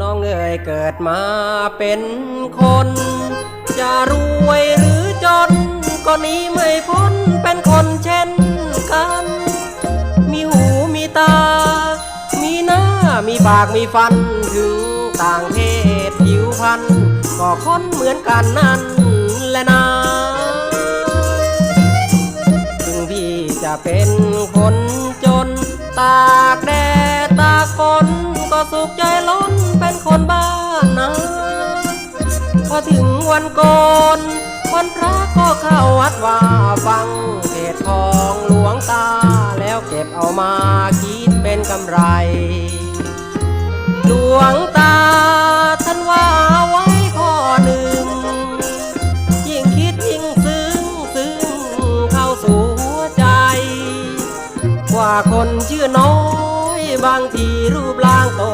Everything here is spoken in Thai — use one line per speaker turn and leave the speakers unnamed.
น้องเอ๋ยเกิดมาเป็นคน จะรวยหรือจน ก็นี้ไม่พ้นเป็นคนเช่นกัน มีหูมีตา มีหน้ามีปากมีฟันถึงต่างเพศผิวพันธุ์ก็คนเหมือนกันนั่นแหละนะถึงพี่จะเป็นคนจน ตากแดดตากฝนก็สุขใจล้น พอถึงวันโกนวันพระก็เข้าวัดว่าฟังเทศของหลวงตา แล้วเก็บเอามาคิดเป็นกำไร หลวงตาท่านว่าไว้ข้อหนึ่ง ยิ่งคิดยิ่งซึ้งซึ้งเข้าสู่หัวใจ กว่าคนชื่อน้อยบางทีรูปร่างโต